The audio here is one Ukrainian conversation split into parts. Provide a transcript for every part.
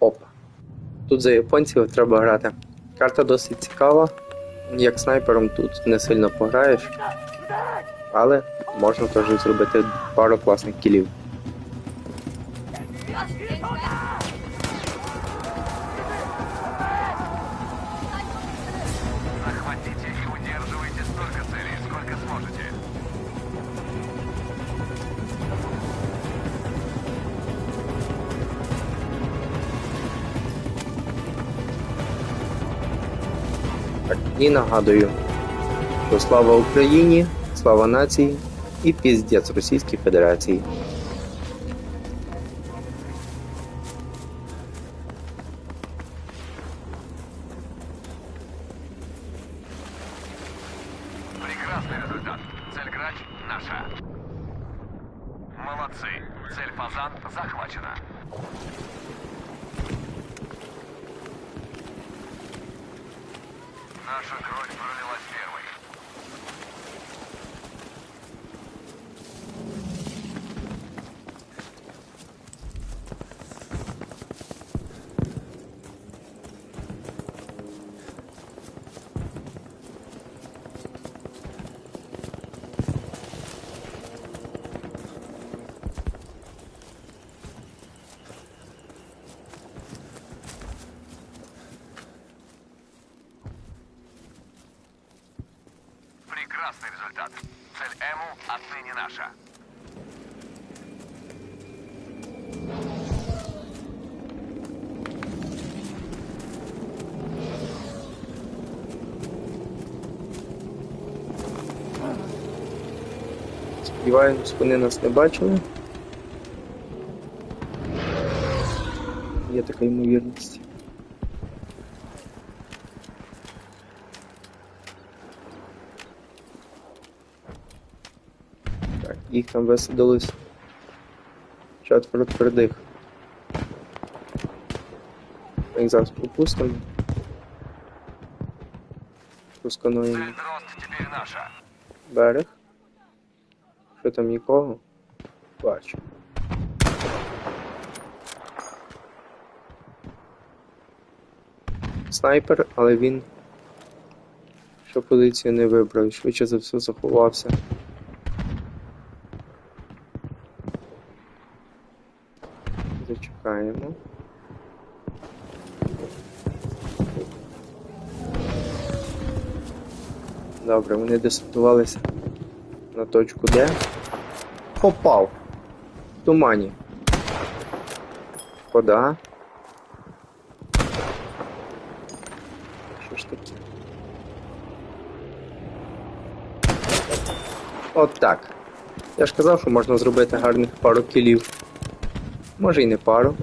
Опа. Тут за японців треба грати. Карта досить цікава. Як снайпером тут не сильно пограєш. Але можна теж зробити пару класних кілів. І нагадую, що слава Україні, слава нації і піздець Російській Федерації. отныне наша. Сподіваємось, вони нас не бачили. Є така ймовірність. Їх там висадилось четверо твердих. Ми їх зараз пропустимо. Наша. берег. Що там нікого? Бачу. Снайпер, але він що позицію не вибрав, швидше за все заховався. Зачекаємо. Добре, вони десантувалися на точку Д. Попав. В тумані. Вода. Що ж таке? От так. Я ж казав, що можна зробити гарних пару кілів. Може і не пару.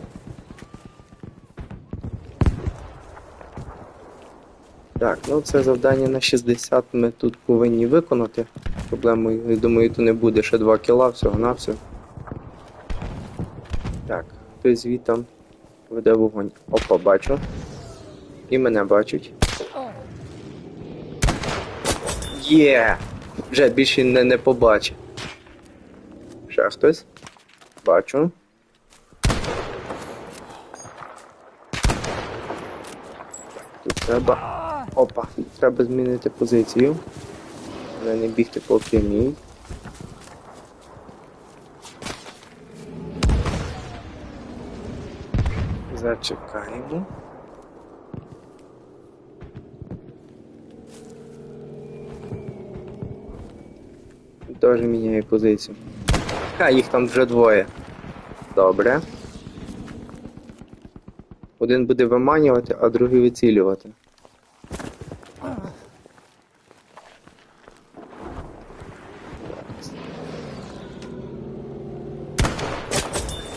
Так, ну це завдання на 60 ми тут повинні виконати. Проблемою, я думаю, то не буде ще 2 кіла всього на все. Так, хтось звітом веде вогонь. Опа, бачу. І мене бачать. Є! Вже більше не, не побачить. Ще хтось? Бачу. Тут треба. Опа, треба змінити позицію. Але не бігти по прямій. Зачекаємо. Теж міняє позицію. А, їх там вже двоє. Добре. Один буде виманювати, а другий вицілювати.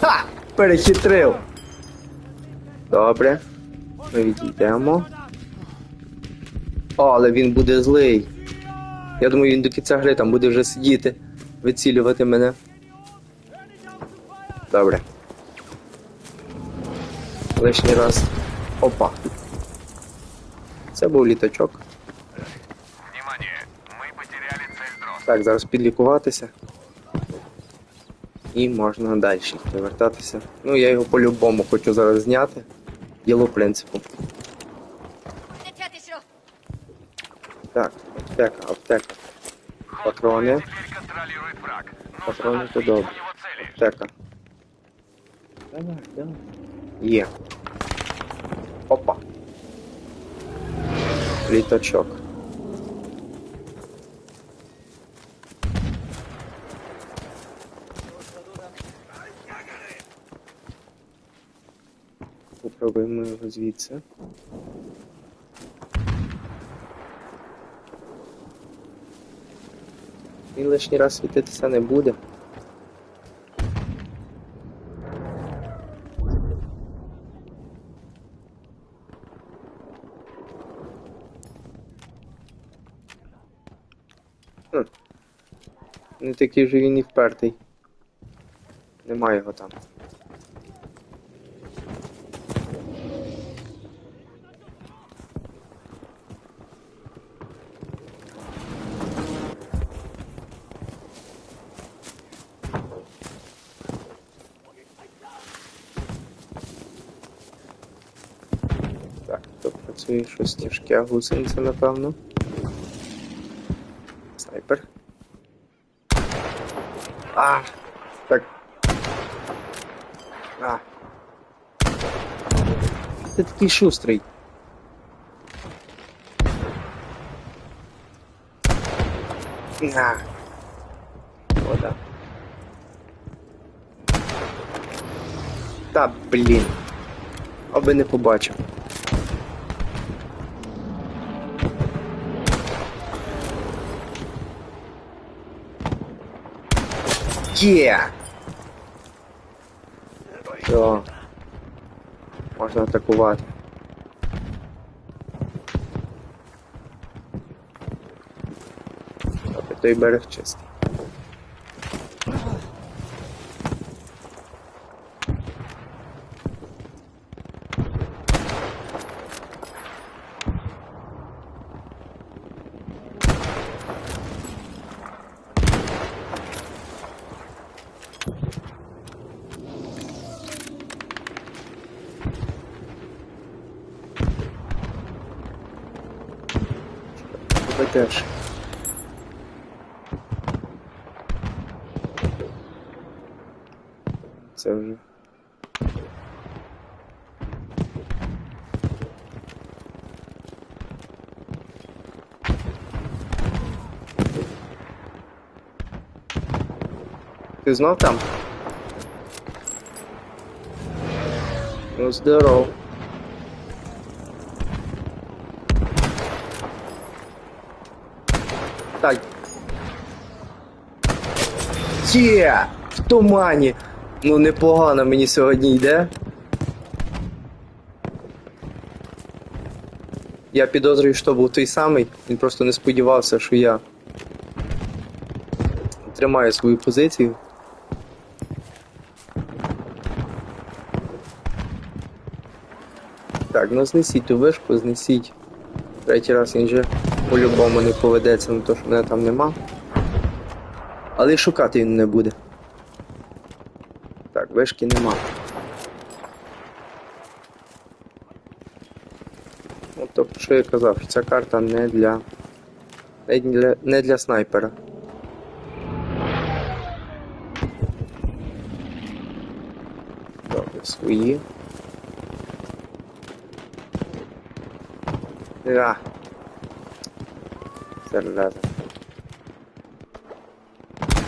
Ха! Перехитрив! Добре. Ми відійдемо. О, але він буде злий. Я думаю, він до кінця гри там буде вже сидіти, вицілювати мене. Добре. Лишній раз. Опа. Це був літачок. Внимание! Мы потеряли цель Дрозд. Так, зараз підлікуватися і можна далі повертатися. Ну, я його по-любому хочу зараз зняти. Діло принципу. Так, аптека, аптека. Патрони. Патрони то добре. Аптека. Давай, давай. Є. Опа. Літочок. Попробуємо його звідси. Він лишній раз світитися не буде. Хм. Не такий вже він і впертий. Немає його там. Так, то працює щось тяжке, гусениця, напевно. Снайпер. А! Так. А. Ти такий шустрий. На. Вода. Та блін. Аби не побачив. Є! Все. Можна атакувати. Той берег чистий. Тебе теж. Це вже. Ти знов там? Ну, здоров. Так. Є! В тумані! Ну непогано мені сьогодні йде. Я підозрюю, що був той самий. Він просто не сподівався, що я тримаю свою позицію. Так, ну знесіть ту вишку, знесіть. Третій раз він же по-любому не поведеться на те, що мене там нема. Але й шукати він не буде. Так, вишки нема. От тобто, що я казав, ця карта не для. Не для, не для снайпера. Добре, свої. А. Зараза.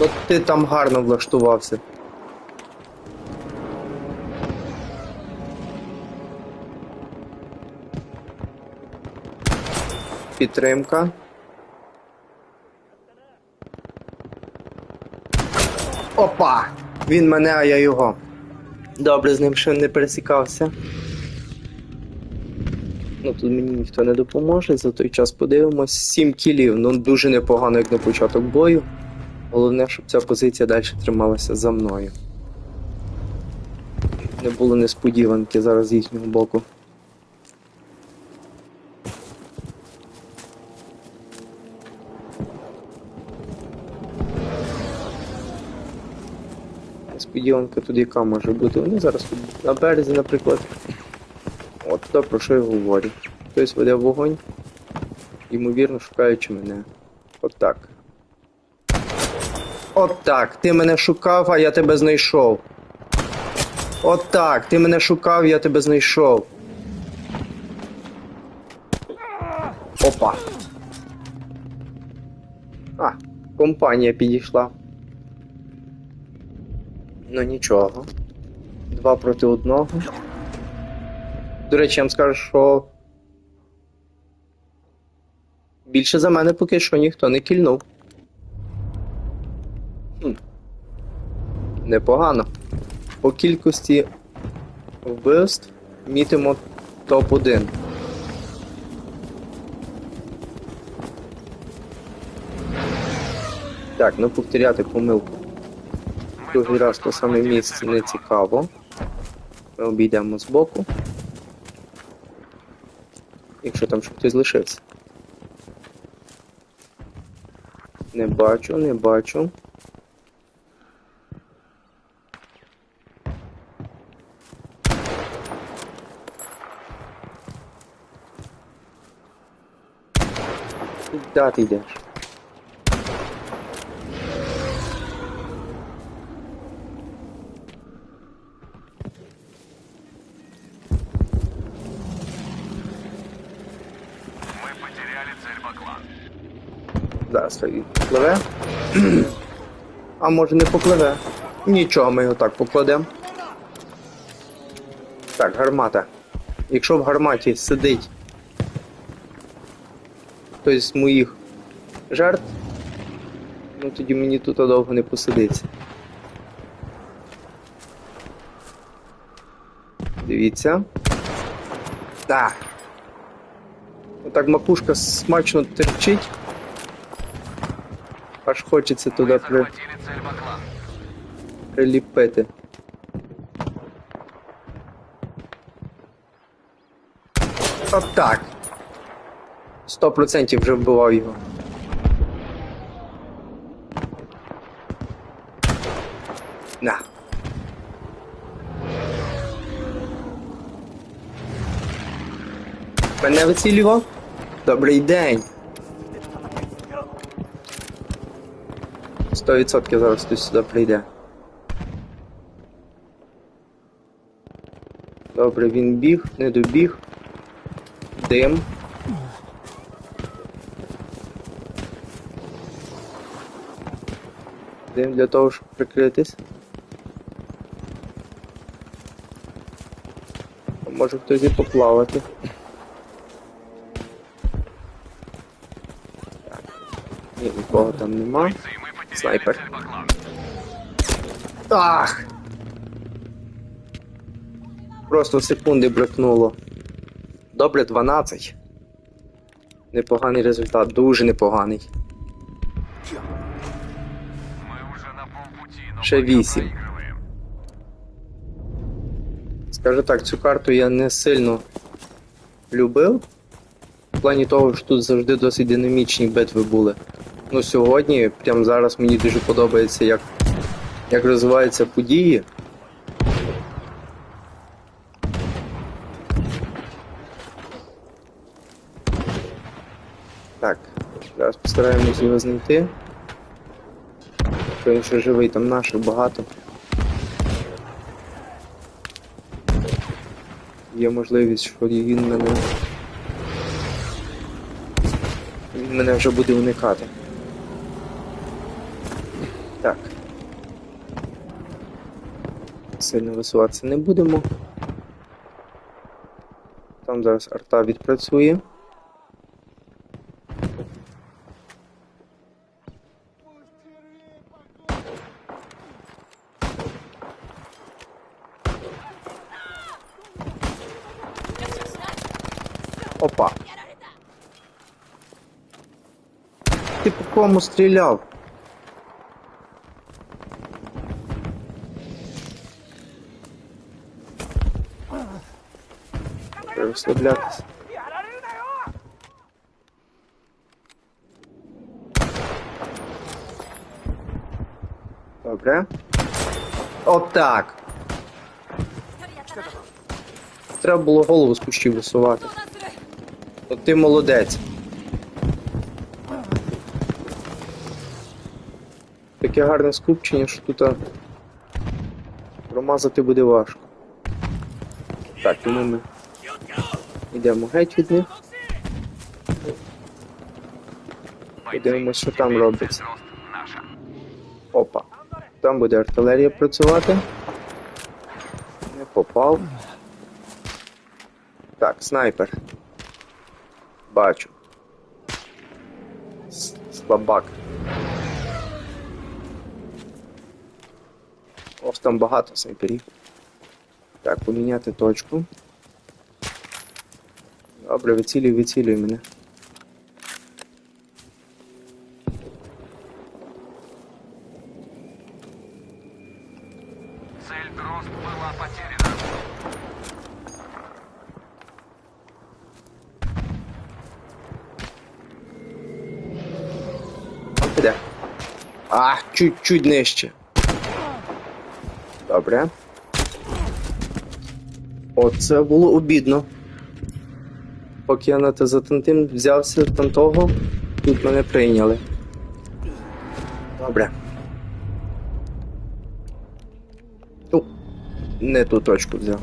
От ти там гарно влаштувався. Підтримка. Опа! Він мене, а я його. Добре, з ним ще не пересікався. Ну тут мені ніхто не допоможе, за той час подивимось. 7 кілів, ну дуже непогано, як на початок бою. Головне, щоб ця позиція далі трималася за мною. Не було несподіванки зараз з їхнього боку. Несподіванка тут яка може бути. Вони зараз тут на березі, наприклад. От то про що я говорю. Хтось веде вогонь, ймовірно, шукаючи мене. От так. От так. Ти мене шукав, а я тебе знайшов. От так. Ти мене шукав, я тебе знайшов. Опа. А, компанія підійшла. Ну нічого. Два проти одного. До речі, я вам скажу, що. Більше за мене поки що ніхто не кільнув. Хм. Непогано. По кількості вбивств мітимо топ-1. Так, ну повторяти помилку. Другий раз то саме місце не цікаво. Ми обійдемо збоку. Якщо там ще хтось лишився. Не бачу, не бачу. Куда ти йдеш? Мы потеряли цель Баклан. Зараз той попливе. А може не попливе. Нічого, ми його так покладемо. Так, гармата. Якщо в гарматі сидить хтось з моїх жертв, ну тоді мені тут довго не посидиться. Дивіться. Так. Отак макушка смачно терчить. Аж хочеться туди при... приліпити. От так. Сто процентів вже вбивав його. На. Мене вицілював? Добрий день. 100% зараз хтось сюди прийде. Добре, він біг, не добіг. Дим. Дим для того, щоб прикритись. Може хтось і поплавати. Так. Ні, нікого там нема. Бойцы, мы потеряли Снайпер. цель Баклан. Ах! Просто секунди брехнуло. Добре, 12. Непоганий результат, дуже непоганий. Мы уже на полпути, но Ще пока вісім. проигрываем. Скажу так, цю карту я не сильно любив. В плані того, що тут завжди досить динамічні битви були. Ну сьогодні, прямо зараз мені дуже подобається, як, як розвиваються події. Так, зараз постараємось його знайти. Якщо він ще живий, там наших багато. Є можливість, що він мене. Він мене вже буде уникати. Так. Сильно висуватися не будемо. Там зараз арта відпрацює. Опа. Ти по кому стріляв? Треба розслаблятися. Добре. Отак. треба було голову з кущів висувати. От ти молодець. Таке гарне скупчення, що тут промазати буде важко. Так, тому ми йдемо геть від них. Подивимось, що там робиться. Опа. Там буде артилерія працювати. Не попав. Так, снайпер. Бачу. Слабак. Ось там багато снайперів. Так, поміняти точку. Добре, вицілюй, вицілюй мене. Цель Дрозд была потеряна. Піде. А, чуть-чуть нижче. Добре. Оце було обідно. Поки я на те за тим взявся там того, тут мене прийняли. Добре. Ну, не ту точку взяв.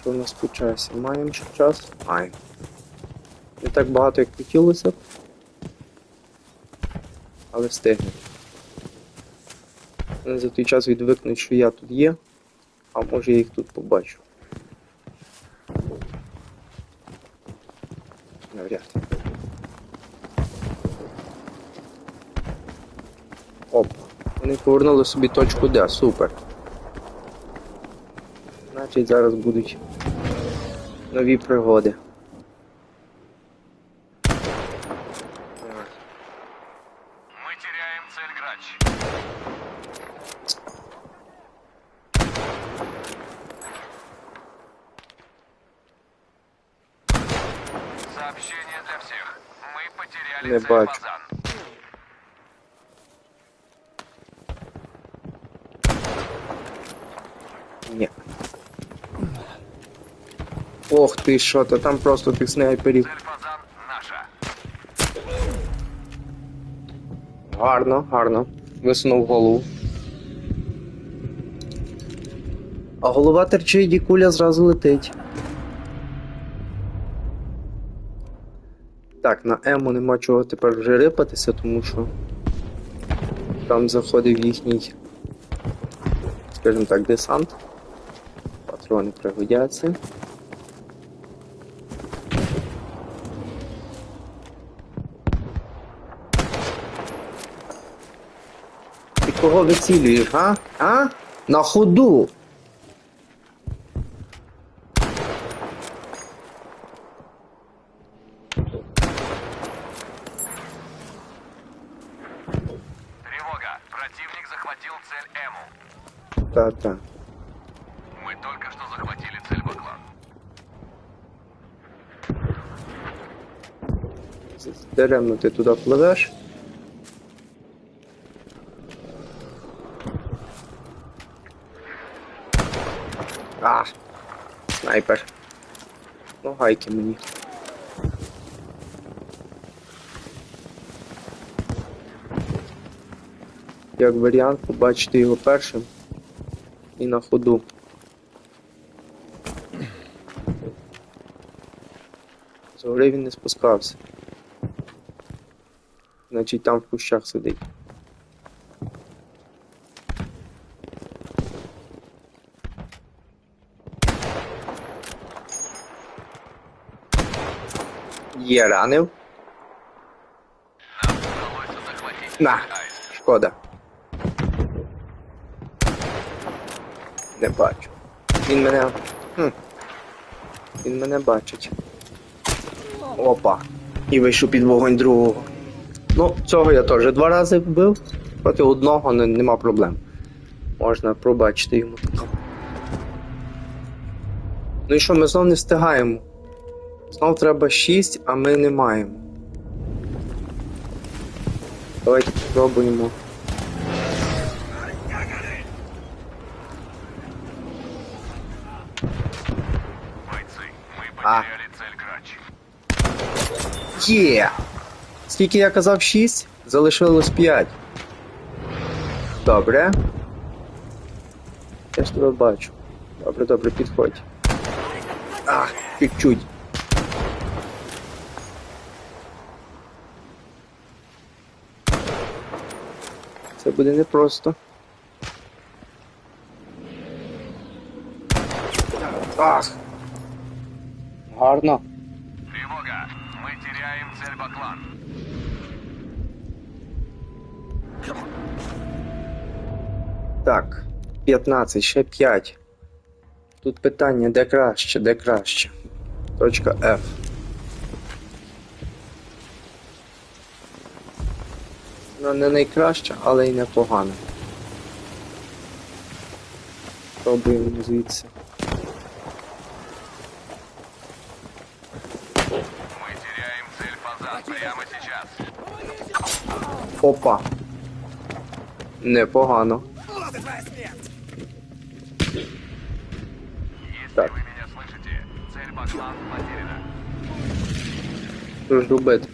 Що в нас по часі? Маємо ще час? Маємо. Не так багато, як хотілося б. Але встигне. Вони за той час відвикнуть, що я тут є, а може я їх тут побачу. Навряд. Оп, Вони повернули собі точку Д, супер. Значить зараз будуть нові пригоди. Мы теряем цель Грач. Сообщение для всех. Мы потеряли Не цель бачу. Ні. Ох ти що, то там просто тих снайперів. Гарно, гарно. Висунув голову. А голова терчить і куля зразу летить. Так, на Ему нема чого тепер вже рипатися, тому що там заходив їхній, скажімо так, десант. Патрони пригодяться. Ти кого вицілюєш, а? А? На ходу. Даремно ти туди пливеш. А, снайпер. Ну, гайки мені. Як варіант, побачити його першим і на ходу. Згори він не спускався. Значить там в кущах сидить. Є ранив. На. Шкода. Не бачу. Він мене. Хм. Він мене бачить. Опа. І вийшов під вогонь другого. Ну, цього я теж два рази вбив, проти одного не, нема проблем. Можна пробачити йому. Ну і що, ми знов не встигаємо? Знов треба 6, а ми не маємо. Давайте спробуємо. А. Yeah. Скільки я казав 6? Залишилось 5. Добре. Я ж тебе бачу. Добре, добре, підходь. Ах, чуть-чуть. Це буде непросто. Ах. Гарно. Так, 15, ще 5. Тут питання, де краще, де краще. Точка F. Ну, не найкраще, але й непогано. Пробуємо звідси. Опа. Непогано. Так.